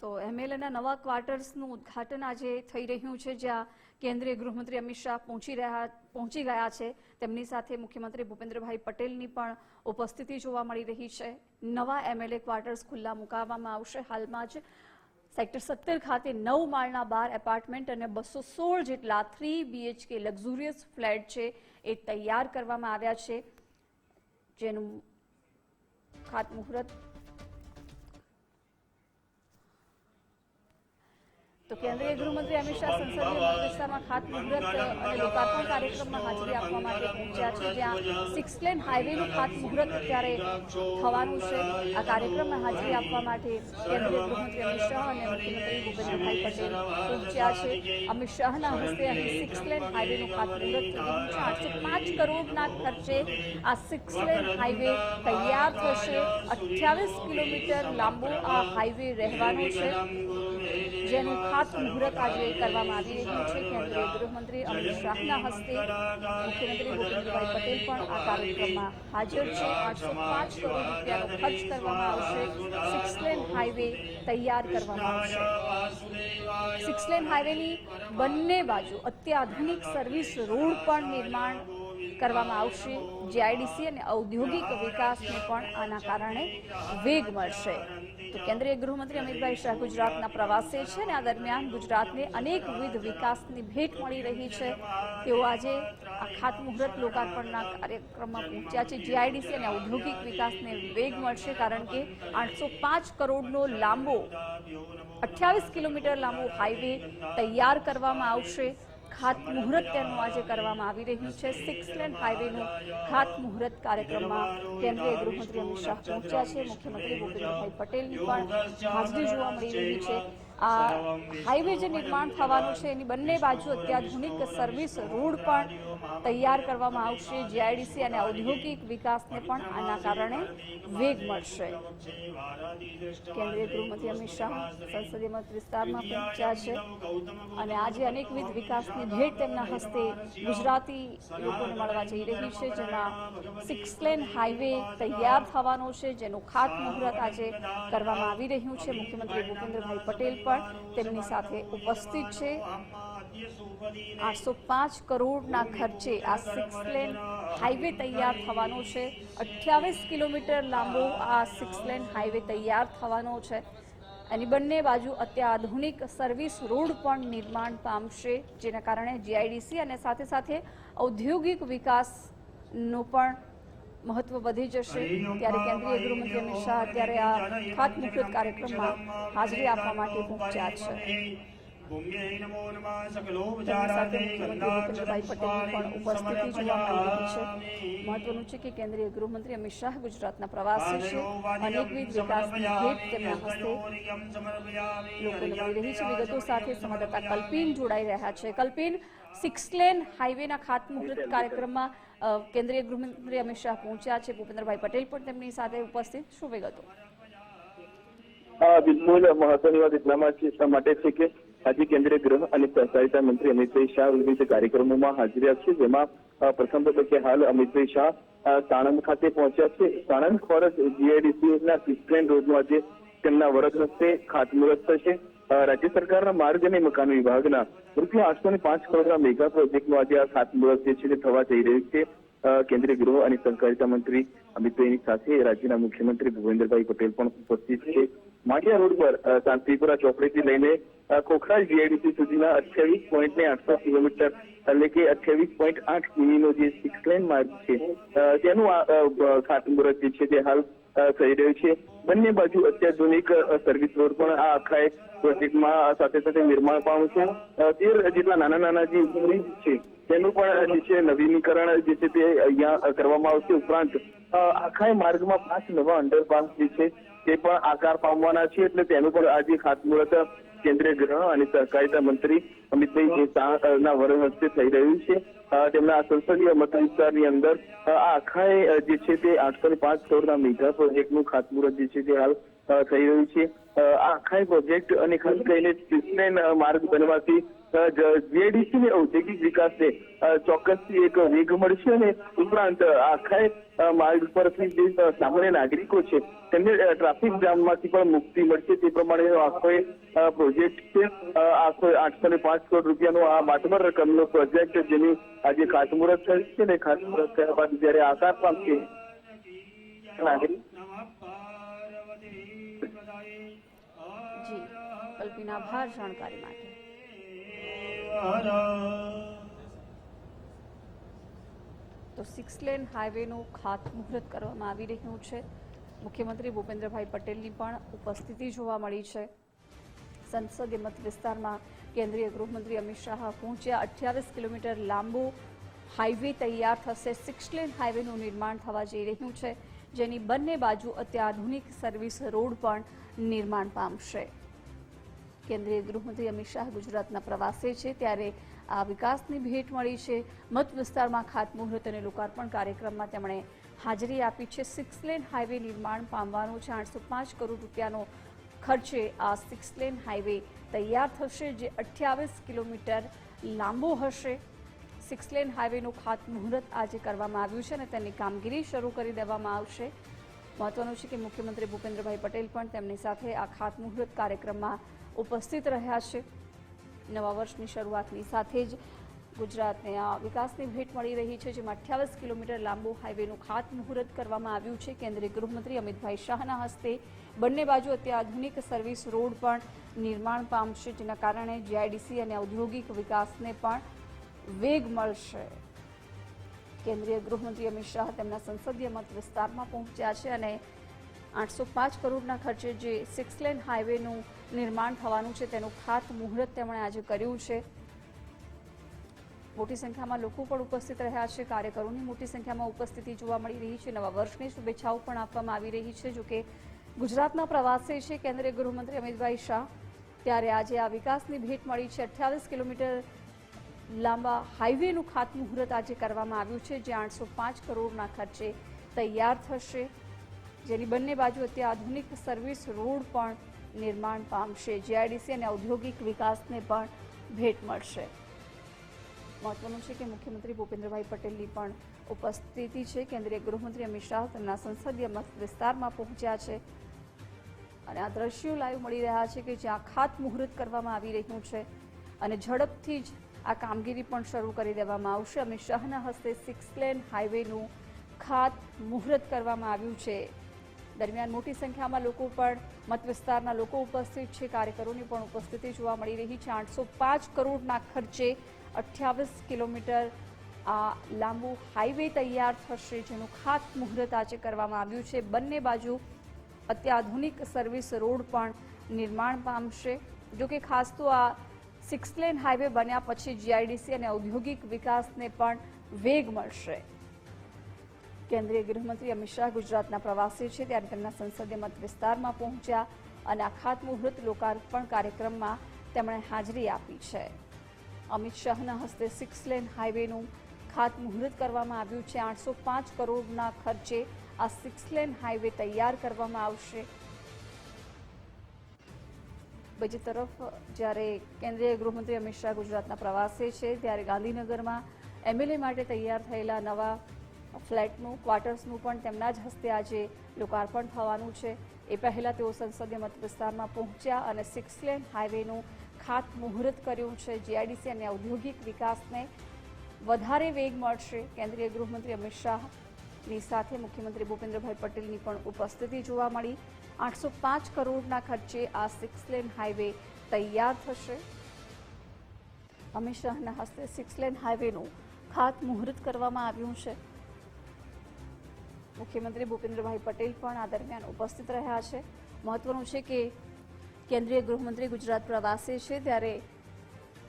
તો એમએલએના નવા ક્વાર્ટર્સનું ઉદ્ઘાટન આજે થઈ રહ્યું છે, જ્યાં કેન્દ્રીય ગૃહમંત્રી અમિત શાહ પહોંચી રહ્યા, પહોંચી ગયા છે. તેમની સાથે મુખ્યમંત્રી ભૂપેન્દ્રભાઈ પટેલની પણ ઉપસ્થિતિ જોવા મળી રહી છે. નવા એમએલએ ક્વાર્ટર્સ ખુલ્લા મુકાવવામાં આવશે. હાલમાં જ સેક્ટર સત્તર ખાતે નવ માળના બાર એપાર્ટમેન્ટ અને બસો સોળ જેટલા થ્રી બીએચકે લક્ઝુરિયસ ફ્લેટ છે એ તૈયાર કરવામાં આવ્યા છે. જેનું ખાતમુહૂર્ત તો કેન્દ્રીય ગૃહમંત્રી અમિત શાહ સંસદીય વિસ્તારમાં ખાતમુહૂર્ત અને લોકાર્પણ કાર્યક્રમમાં હાજરી આપવા માટે પહોંચ્યા છે, જ્યાં સિક્સ લેન હાઈવેનું ખાતમુહૂર્ત અત્યારે થવાનું છે. આ કાર્યક્રમમાં હાજરી આપવા માટે કેન્દ્રીય ગૃહમંત્રી અમિત શાહ અને મુખ્યમંત્રી ભૂપેન્દ્રભાઈ પટેલ પહોંચ્યા છે. અમિત શાહના હસ્તે અહીં સિક્સ લેન હાઈવેનું ખાતમુહૂર્ત રહ્યું છે આઠસો પાંચ કરોડના ખર્ચે આ સિક્સ લેન હાઈવે તૈયાર થશે. અઠ્યાવીસ કિલોમીટર લાંબો આ હાઈવે રહેવાનો છે. જેનું ખાતમુહૂર્ત આજે કરવામાં આવી રહ્યું છે. કેન્દ્રીય ગૃહમંત્રી અમિત શાહના હસ્તે મુખ્યમંત્રી ભૂપેન્દ્રભાઈ પટેલ પણ આ કાર્યક્રમમાં હાજર છે. આઠસો પાંચ કરોડ રૂપિયાનો ખર્ચ કરવામાં આવશે. સિક્સ લેન હાઈવે તૈયાર કરવામાં આવશે. સિક્સ લેન હાઈવેની બંને બાજુ અત્યાધુનિક સર્વિસ રોડ પણ નિર્માણ કરવામાં આવશે. જીઆઈડીસી અને ઔદ્યોગિક વિકાસને પણ આના કારણે વેગ મળશે. તો કેન્દ્રીય ગૃહમંત્રી અમિતભાઈ શાહ ગુજરાતના પ્રવાસે છે અને આ દરમિયાન ગુજરાતને અનેકવિધ વિકાસની ભેટ મળી રહી છે. તેઓ આજે આ ખાતમુહૂર્ત લોકાર્પણના કાર્યક્રમમાં પહોંચ્યા છે. જીઆઈડીસી અને ઔદ્યોગિક વિકાસને વેગ મળશે કારણ કે આઠસો પાંચ કરોડનો લાંબો, અઠ્યાવીસ કિલોમીટર લાંબો હાઈવે તૈયાર કરવામાં આવશે. ખાતમુહૂર્ત તેનું આજે કરવામાં આવી રહ્યું છે. સિક્સ લેન હાઈવેનું ખાતમુહૂર્ત કાર્યક્રમમાં કેન્દ્રીય ગૃહમંત્રી અમિત શાહ પહોંચ્યા છે. મુખ્યમંત્રી ભૂપેન્દ્રભાઈ પટેલની પણ હાજરી જોવા મળી રહી છે. આ હાઈવે જે નિર્માણ થવાનું છે, એની બંને બાજુ અત્યાધુનિક સર્વિસ રોડ પણ તૈયાર કરવામાં આવશે. જીઆઈડીસી અને ઔદ્યોગિક વિકાસને પણ આના કારણે વેગ મળશે. કેન્દ્રીય ગૃહમંત્રી અમિત શાહ સંસદીય મત વિસ્તારમાં પહોંચ્યા છે અને આજે અનેકવિધ વિકાસની ભેટ તેમના હસ્તે ગુજરાતી લોકોને મળવા જઈ રહી છે, જેમાં સિક્સ લેન હાઈવે તૈયાર થવાનો છે, જેનું ખાતમુહૂર્ત આજે કરવામાં આવી રહ્યું છે. મુખ્યમંત્રી ભૂપેન્દ્રભાઈ પટેલ પણ તેમની સાથે ઉપસ્થિત છે. આઠસો પાંચ કરોડના ખર્ચે આ સિક્સ લેન હાઈવે તૈયાર થવાનો છે. અઠ્યાવીસ કિલોમીટર લાંબો આ સિક્સ લેન હાઈવે તૈયાર થવાનો છે. એની બંને બાજુ અત્યાધુનિક સર્વિસ રોડ પણ નિર્માણ પામશે જેના કારણે જીઆઈડીસી અને સાથે સાથે ઔદ્યોગિક વિકાસનો પણ મહત્વ વધી જશે. ત્યારે કેન્દ્રીય ગૃહમંત્રી અમિત શાહ અત્યારે આ ખાતમુહૂર્ત કાર્યક્રમમાં હાજરી આપવા માટે પહોંચ્યા છે. ભૂપેન્દ્રભાઈ પટેલની પણ ઉપસ્થિતિ જોવા મળી રહી છે. મહત્વનું છે કે કેન્દ્રીય ગૃહમંત્રી અમિત શાહ ગુજરાતના પ્રવાસે છે. અનેકવિધ વિકાસની ભેટ તેમના હસ્તે લોકોને મળી રહી છે. વિગતો સાથે સંવાદદાતા કલ્પિન જોડાઈ રહ્યા છે. કલ્પિન સિક્સ લેન હાઈવેના ખાતમુહૂર્ત કાર્યક્રમમાં કેન્દ્રીય ગૃહમંત્રી અમિત શાહ પહોંચ્યા છે. ભૂપેન્દ્રભાઈ પટેલ પણ તેમની સાથે ઉપસ્થિત. શું વિગતો? બિલકુલ. મહત્વની વાત એટલામાં એટલા માટે છે કે આજે કેન્દ્રીય ગૃહ અને સહકારિતા મંત્રી અમિતભાઈ શાહ વિવિધ કાર્યક્રમોમાં હાજરી આપશે જેમાં પ્રથમ તબક્કે હાલ અમિતભાઈ શાહ સાણંદ ખાતે પહોંચ્યા છે. સાણંદ ખોરસ જીઆઈડીસી ના સિક્સલેન રોડનું આજે તેમના વરદ હસ્તે ખાતમુહૂર્ત થશે. રાજ્ય સરકારના માર્ગ અને મકાન વિભાગના રૂપિયા આઠસો ને પાંચ કરોડના મેગા પ્રોજેક્ટનું આજે આ ખાતમુહૂર્ત જે છે તે થવા જઈ રહ્યું છે. કેન્દ્રીય ગૃહ અને સહકારિતા મંત્રી અમિતભાઈની સાથે રાજ્યના મુખ્યમંત્રી ભૂપેન્દ્રભાઈ પટેલ પણ ઉપસ્થિત છે. માળિયા રોડ પર શાંતિપુરા ચોકડીથી લઈને અ, ખોખરા જીઆઈડીસી સુધીના અઠ્યાવીસ પોઈન્ટ ને આઠસો કિલોમીટર એટલે કે અઠ્યાવીસ પોઈન્ટ આઠ કિમીનો જે સિક્સ લેન માર્ગ છે તેનું ખાતમુહૂર્ત જે છે તે હાલ થઈ રહ્યું છે. બંને બાજુ અત્યાધુનિક સર્વિસ રોડ પણ આ આખા એક પ્રોજેક્ટમાં સાથે સાથે નિર્માણ પામશે તેર જેટલા નાના નાના જે બ્રિજ છે, તેનું પણ જે છે નવીનીકરણ જે છે તે અહીંયા કરવામાં આવશે ઉપરાંત આખા માર્ગમાં પાંચ નવા અંડરપાસ જે છે તે પણ આકાર પામવાના છે. એટલે તેનું પણ આજે ખાતમુહૂર્ત કેન્દ્રીય ગૃહ અને સહકારિતા મંત્રી અમિતભાઈ શાહના વરણ હસ્તે થઈ રહ્યું છે. તેમના આ સંસદીય મત વિસ્તારની અંદર આ આખા જે છે તે આઠસો ને પાંચ કરોડના મેગા પ્રોજેક્ટનું ખાતમુહૂર્ત જે છે તે હાલ થઈ રહ્યું છે. આ આખા પ્રોજેક્ટ અને ખાસ કરીને સિસ્મેન માર્ગ બનવાથી જીઆઈડીસી ને ઔદ્યોગિક વિકાસને ચોક્કસથી એક વેગ મળશે અને ઉપરાંત આખા માર્ગ પરથી જે સામાન્ય નાગરિકો છે, તેમને ટ્રાફિક જામમાંથી પણ મુક્તિ મળશે. તે પ્રમાણે આખો પ્રોજેક્ટ છે આખો આઠસો ને પાંચ કરોડ રૂપિયાનો આ માટમર રકમનો પ્રોજેક્ટ જેની આજે ખાતમુહૂર્ત થયું છે ને ખાતમુહૂર્ત થયા બાદ જયારે આકાર પામશે નાગરિક જી, કલ્પિના જાણકારી માટે. તો સિક્સ લેન હાઈવેનું ખાતમુહૂર્ત કરવામાં આવી રહ્યું છે. મુખ્યમંત્રી ભૂપેન્દ્રભાઈ પટેલની પણ ઉપસ્થિતિ જોવા મળી છે. સંસદીય મત વિસ્તારમાં કેન્દ્રીય ગૃહમંત્રી અમિત શાહ પહોંચ્યા. અઠ્યાવીસ કિલોમીટર લાંબુ હાઈવે તૈયાર થશે. સિક્સ લેન હાઈવેનું નિર્માણ થવા જઈ રહ્યું છે. જેની બંને બાજુ અત્યાધુનિક સર્વિસ રોડ પણ નિર્માણ પામશે. કેન્દ્રીય ગૃહમંત્રી અમિત શાહ ગુજરાતના પ્રવાસે છે ત્યારે આ વિકાસની ભેટ મળી છે. મત વિસ્તારમાં ખાતમુહૂર્ત અને લોકાર્પણ કાર્યક્રમમાં તેમણે હાજરી આપી છે. સિક્સ લેન હાઈવે નિર્માણ પામવાનું છે. આઠસો પાંચ કરોડ રૂપિયાનો ખર્ચે આ સિક્સ લેન હાઈવે તૈયાર થશે, જે અઠ્યાવીસ કિલોમીટર લાંબો હશે. સિક્સ લેન હાઈવેનું ખાતમુહૂર્ત આજે કરવામાં આવ્યું છે અને તેની કામગીરી શરૂ કરી દેવામાં આવશે. મહત્વનું છે કે મુખ્યમંત્રી ભૂપેન્દ્રભાઈ પટેલ પણ તેમની સાથે આ ખાતમુહૂર્ત કાર્યક્રમમાં ઉપસ્થિત રહ્યા છે. નવા વર્ષની શરૂઆતની સાથે જ ગુજરાતને આ વિકાસની ભેટ મળી રહી છે, જેમાં અઠ્યાવીસ કિલોમીટર લાંબુ હાઈવેનું ખાતમુહૂર્ત કરવામાં આવ્યું છે. કેન્દ્રીય ગૃહમંત્રી અમિતભાઈ શાહના હસ્તે બંને બાજુ અત્યાધુનિક સર્વિસ રોડ પણ નિર્માણ પામશે જેના કારણે જીઆઈડીસી અને ઔદ્યોગિક વિકાસને પણ વેગ મળશે. કેન્દ્રીય ગૃહમંત્રી અમિત શાહ તેમના સંસદીય મત વિસ્તારમાં પહોંચ્યા છે અને આઠસો પાંચ કરોડના ખર્ચે જે સિક્સ લેન હાઈવેનું નિર્માણ થવાનું છે, તેનું ખાતમુહૂર્ત તેમણે આજે કર્યું છે. મોટી સંખ્યામાં લોકો પણ ઉપસ્થિત રહ્યા છે. કાર્યકરોની મોટી સંખ્યામાં ઉપસ્થિતિ જોવા મળી રહી છે. નવા વર્ષની શુભેચ્છાઓ પણ આપવામાં આવી રહી છે. જોકે ગુજરાતના પ્રવાસે છે કેન્દ્રીય ગૃહમંત્રી અમિતભાઈ શાહ. ત્યારે આજે આ વિકાસની ભેટ મળી છે. અઠ્યાવીસ કિલોમીટર લાંબા હાઈવેનું ખાતમુહૂર્ત આજે કરવામાં આવ્યું છે, જે આઠસો પાંચ કરોડના ખર્ચે તૈયાર થશે. જેની બંને બાજુ અત્યાધુનિક સર્વિસ રોડ પણ નિર્માણ પામશે જીઆઈડીસી અને ઔદ્યોગિક વિકાસને પણ ભેટ મળશે. મહત્વનું છે કે મુખ્યમંત્રી ભૂપેન્દ્રભાઈ પટેલની પણ ઉપસ્થિતિ છે. કેન્દ્રીય ગૃહમંત્રી અમિત શાહ તેમના સંસદીય વિસ્તારમાં પહોંચ્યા છે. અને આ દ્રશ્યો લાઈવ મળી રહ્યા છે કે જ્યાં ખાતમુહૂર્ત કરવામાં આવી રહ્યું છે અને ઝડપથી જ આ કામગીરી પણ શરૂ કરી દેવામાં આવશે. અમિત શાહના હસ્તે સિક્સ લેન હાઈવેનું ખાત મુહૂર્ત કરવામાં આવ્યું છે. દરમિયાન મોટી સંખ્યામાં લોકો પણ મત વિસ્તારના લોકો ઉપસ્થિત છે. કાર્યકરોની પણ ઉપસ્થિતિ જોવા મળી રહી છે. આઠસો પાંચ કરોડના ખર્ચે અઠ્યાવીસ કિલોમીટર આ લાંબુ હાઈવે તૈયાર થશે, જેનું ખાત મુહૂર્ત આજે કરવામાં આવ્યું છે. બંને બાજુ અત્યાધુનિક સર્વિસ રોડ પણ નિર્માણ પામશે. જો કે ખાસ તો આ સિક્સ લેન હાઈવે બન્યા પછી જીઆઈડીસી અને ઔદ્યોગિક વિકાસને પણ વેગ મળશે. કેન્દ્રીય ગૃહમંત્રી અમિત શાહ ગુજરાતના પ્રવાસે છે. ત્યારે તેમના સંસદીય મત વિસ્તારમાં પહોંચ્યા અને આ ખાતમુહૂર્ત લોકાર્પણ કાર્યક્રમમાં તેમણે હાજરી આપી છે. અમિત શાહના હસ્તે સિક્સ લેન હાઈવેનું ખાતમુહૂર્ત કરવામાં આવ્યું છે. આઠસો પાંચ કરોડના ખર્ચે આ સિક્સ લેન હાઈવે તૈયાર કરવામાં આવશે. બીજી તરફ, જ્યારે કેન્દ્રીય ગૃહમંત્રી અમિત શાહ ગુજરાતના પ્રવાસે છે, ત્યારે ગાંધીનગરમાં એમએલએ માટે તૈયાર થયેલા નવા ફ્લેટનું, ક્વાર્ટર્સનું પણ તેમના જ હસ્તે આજે લોકાર્પણ થવાનું છે. એ પહેલાં તેઓ સંસદીય મત વિસ્તારમાં પહોંચ્યા અને સિક્સ લેન હાઈવેનું ખાતમુહૂર્ત કર્યું છે. જીઆઈડીસી અને ઔદ્યોગિક વિકાસને વધારે વેગ મળશે. કેન્દ્રીય ગૃહમંત્રી અમિત શાહની સાથે મુખ્યમંત્રી ભૂપેન્દ્રભાઈ પટેલની પણ ઉપસ્થિતિ જોવા મળી. આઠસો પાંચ કરોડના ખર્ચે આ સિક્સ લેન હાઈવે તૈયાર થશે. અમિત શાહના હસ્તે સિક્સ લેન હાઈવેનું ખાતમુહૂર્ત કરવામાં આવ્યું છે. મુખ્યમંત્રી ભૂપેન્દ્રભાઈ પટેલ પણ આ દરમિયાન ઉપસ્થિત રહ્યા છે. મહત્વનું છે કે કેન્દ્રીય ગૃહમંત્રી ગુજરાત પ્રવાસે છે, ત્યારે